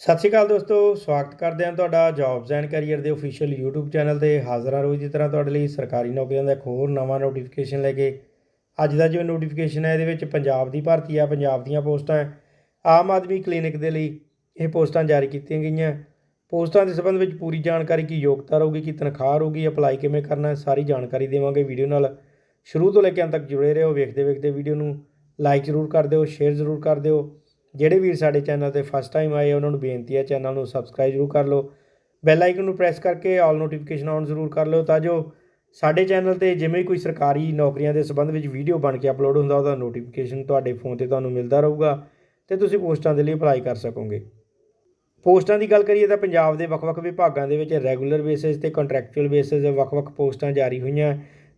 ਸਤਿ ਸ਼੍ਰੀ ਅਕਾਲ ਦੋਸਤੋ, ਸਵਾਗਤ ਕਰਦੇ ਹਾਂ ਤੁਹਾਡਾ ਜੌਬਸ ਐਂਡ ਕੈਰੀਅਰ ਦੇ ਅਫੀਸ਼ੀਅਲ YouTube ਚੈਨਲ ਤੇ। ਹਾਜ਼ਰ ਹਾਂ ਰੋਜ਼ ਦੀ ਤਰ੍ਹਾਂ ਤੁਹਾਡੇ ਲਈ ਸਰਕਾਰੀ ਨੌਕਰੀਆਂ ਦਾ ਇੱਕ ਹੋਰ ਨਵਾਂ ਨੋਟੀਫਿਕੇਸ਼ਨ ਲੈ ਕੇ। ਅੱਜ ਦਾ ਜੋ ਨੋਟੀਫਿਕੇਸ਼ਨ ਹੈ, ਇਹਦੇ ਵਿੱਚ ਪੰਜਾਬ ਦੀ ਭਰਤੀ ਆ, ਪੰਜਾਬ ਦੀਆਂ ਪੋਸਟਾਂ ਆਮ ਆਦਮੀ ਕਲੀਨਿਕ ਦੇ ਲਈ ਇਹ ਪੋਸਟਾਂ ਜਾਰੀ ਕੀਤੀਆਂ ਗਈਆਂ। ਪੋਸਟਾਂ ਦੇ ਸੰਬੰਧ ਵਿੱਚ ਪੂਰੀ ਜਾਣਕਾਰੀ ਕੀ ਯੋਗਤਾ ਰਹੂਗੀ, ਕੀ ਤਨਖਾਹ ਰਹੂਗੀ ਅਪਲਾਈ ਕਿਵੇਂ ਕਰਨਾ ਹੈ ਸਾਰੀ ਜਾਣਕਾਰੀ ਦੇਵਾਂਗੇ ਵੀਡੀਓ ਨਾਲ। ਸ਼ੁਰੂ ਤੋਂ ਲੈ ਕੇ ਅੰਤ ਤੱਕ ਜੁੜੇ ਰਹੋ ਵੇਖਦੇ ਵੇਖਦੇ ਵੀਡੀਓ ਨੂੰ ਲਾਈਕ ਜ਼ਰੂਰ ਕਰ ਦਿਓ ਸ਼ੇਅਰ ਜ਼ਰੂਰ ਕਰ ਦਿਓ। ਜਿਹੜੇ ਵੀਰ ਸਾਡੇ ਚੈਨਲ ਤੇ ਫਸਟ ਟਾਈਮ ਆਏ, ਉਹਨਾਂ ਨੂੰ ਬੇਨਤੀ ਹੈ ਚੈਨਲ ਨੂੰ ਸਬਸਕ੍ਰਾਈਬ ਜ਼ਰੂਰ ਕਰ ਲਓ। ਬੈਲ ਆਈਕਨ ਨੂੰ ਪ੍ਰੈਸ ਕਰਕੇ ਆਲ ਨੋਟੀਫਿਕੇਸ਼ਨ ਆਨ ਜ਼ਰੂਰ ਕਰ ਲਓ ਤਾਂ ਜੋ ਸਾਡੇ ਚੈਨਲ ਤੇ ਜਿਵੇਂ ਕੋਈ ਸਰਕਾਰੀ ਨੌਕਰੀਆਂ ਦੇ ਸੰਬੰਧ ਵਿੱਚ ਵੀਡੀਓ ਬਣ ਕੇ ਅਪਲੋਡ ਹੁੰਦਾ, ਉਹਦਾ ਨੋਟੀਫਿਕੇਸ਼ਨ ਤੁਹਾਡੇ ਫੋਨ ਤੇ ਤੁਹਾਨੂੰ ਮਿਲਦਾ ਰਹੂਗਾ ਤੇ ਤੁਸੀਂ ਪੋਸਟਾਂ ਦੇ ਲਈ ਅਪਲਾਈ ਕਰ ਸਕੋਗੇ। ਪੋਸਟਾਂ ਦੀ ਗੱਲ ਕਰੀਏ ਤਾਂ ਪੰਜਾਬ ਦੇ ਵੱਖ-ਵੱਖ ਵਿਭਾਗਾਂ ਦੇ ਵਿੱਚ ਰੈਗੂਲਰ ਬੇਸਿਸ ਤੇ ਕੰਟਰੈਕਚੁਅਲ ਬੇਸਿਸ ਵੱਖ-ਵੱਖ ਪੋਸਟਾਂ ਜਾਰੀ ਹੋਈਆਂ।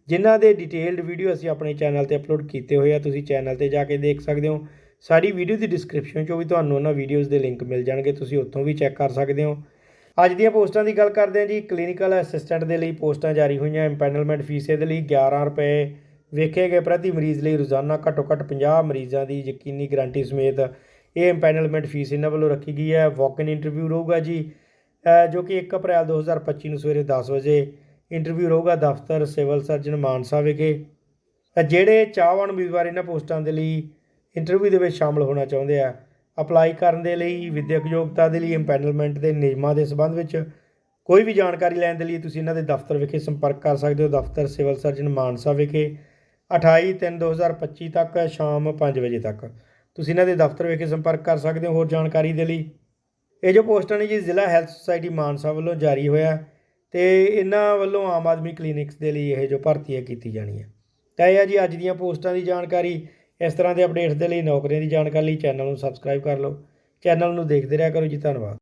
ਜਿਨ੍ਹਾਂ ਦੇ ਡਿਟੇਲਡ ਵੀਡੀਓ ਅਸੀਂ ਆਪਣੇ ਚੈਨਲ ਤੇ ਅਪਲੋਡ ਕੀਤੇ ਹੋਏ ਆ, ਤੁਸੀਂ ਚੈਨਲ ਤੇ ਜਾ ਕੇ ਦੇਖ ਸਕਦੇ ਹੋ। ਸਾਡੀ ਵੀਡੀਓ ਦੀ ਡਿਸਕ੍ਰਿਪਸ਼ਨ 'ਚੋਂ ਵੀ ਤੁਹਾਨੂੰ ਉਹਨਾਂ ਵੀਡੀਓਜ਼ ਦੇ ਲਿੰਕ ਮਿਲ ਜਾਣਗੇ, ਤੁਸੀਂ ਉੱਥੋਂ ਵੀ ਚੈੱਕ ਕਰ ਸਕਦੇ ਹੋ। ਅੱਜ ਦੀਆਂ ਪੋਸਟਾਂ ਦੀ ਗੱਲ ਕਰਦੇ ਹਾਂ ਜੀ ਕਲੀਨਿਕਲ ਅਸਿਸਟੈਂਟ ਦੇ ਲਈ ਪੋਸਟਾਂ ਜਾਰੀ ਹੋਈਆਂ ਇੰਪੈਨਲਮੈਂਟ ਫੀਸ ਇਹਦੇ ਲਈ 11 ਰੁਪਏ। ਵੇਖੇ ਗਏ ਪ੍ਰਤੀ ਮਰੀਜ਼ ਲਈ ਰੋਜ਼ਾਨਾ ਘੱਟੋ ਘੱਟ 50 ਮਰੀਜ਼ਾਂ ਦੀ ਯਕੀਨੀ ਗਾਰੰਟੀ ਸਮੇਤ ਇਹ ਇੰਪੈਨਲਮੈਂਟ ਫੀਸ ਇਹਨਾਂ ਵੱਲੋਂ ਰੱਖੀ ਗਈ ਹੈ। ਵਾਕ ਇਨ ਇੰਟਰਵਿਊ ਰਹੂਗਾ ਜੀ ਜੋ ਕਿ 1 ਅਪ੍ਰੈਲ 2025 ਨੂੰ ਸਵੇਰੇ 10 ਵਜੇ ਇੰਟਰਵਿਊ ਰਹੂਗਾ ਦਫ਼ਤਰ, ਸਿਵਲ ਸਰਜਨ ਮਾਨਸਾ ਵਿਖੇ। ਜਿਹੜੇ ਚਾਹਵਾਨ ਉਮੀਦਵਾਰ ਇਹਨਾਂ ਪੋਸਟਾਂ ਦੇ ਲਈ ਇੰਟਰਵਿਊ ਦੇ ਵਿੱਚ ਸ਼ਾਮਲ ਹੋਣਾ ਚਾਹੁੰਦੇ ਆ। ਅਪਲਾਈ ਕਰਨ ਦੇ ਲਈ, ਵਿਦਿਅਕ ਯੋਗਤਾ ਦੇ ਲਈ ਇੰਪੈਨਲਮੈਂਟ ਦੇ ਨਿਯਮਾਂ ਦੇ ਸੰਬੰਧ ਵਿੱਚ ਕੋਈ ਵੀ ਜਾਣਕਾਰੀ ਲੈਣ ਦੇ ਲਈ ਤੁਸੀਂ ਇਹਨਾਂ ਦੇ ਦਫ਼ਤਰ ਵਿਖੇ ਸੰਪਰਕ ਕਰ ਸਕਦੇ ਹੋ। ਦਫ਼ਤਰ ਸਿਵਲ ਸਰਜਨ ਮਾਨਸਾ ਵਿਖੇ 28/3/2025 ਤੱਕ, ਸ਼ਾਮ 5 ਵਜੇ ਤੱਕ। ਤੁਸੀਂ ਇਹਨਾਂ ਦੇ ਦਫ਼ਤਰ ਵਿਖੇ ਸੰਪਰਕ ਕਰ ਸਕਦੇ ਹੋ ਹੋਰ ਜਾਣਕਾਰੀ ਦੇ ਲਈ। ਇਹ ਜੋ ਪੋਸਟਾਂ ਨੇ ਜੀ, ਜ਼ਿਲ੍ਹਾ ਹੈਲਥ ਸੁਸਾਇਟੀ ਮਾਨਸਾ ਵੱਲੋਂ ਜਾਰੀ ਹੋਇਆ ਤੇ ਇਹਨਾਂ ਵੱਲੋਂ ਆਮ ਆਦਮੀ ਕਲੀਨਿਕਸ ਦੇ ਲਈ ਇਹ ਜੋ ਭਰਤੀ ਹੈ ਕੀਤੀ ਜਾਣੀ ਹੈ ਤਾਂ ਇਹ ਆ ਜੀ, ਅੱਜ ਦੀਆਂ ਪੋਸਟਾਂ ਦੀ ਜਾਣਕਾਰੀ। ਇਸ ਤਰ੍ਹਾਂ ਦੇ ਅਪਡੇਟਸ ਦੇ ਲਈ ਨੌਕਰੀਆਂ ਦੀ ਜਾਣਕਾਰੀ ਲਈ ਚੈਨਲ ਨੂੰ ਸਬਸਕ੍ਰਾਈਬ ਕਰ ਲਓ। ਚੈਨਲ ਨੂੰ ਦੇਖਦੇ ਰਿਹਾ ਕਰੋ ਜੀ, ਧੰਨਵਾਦ।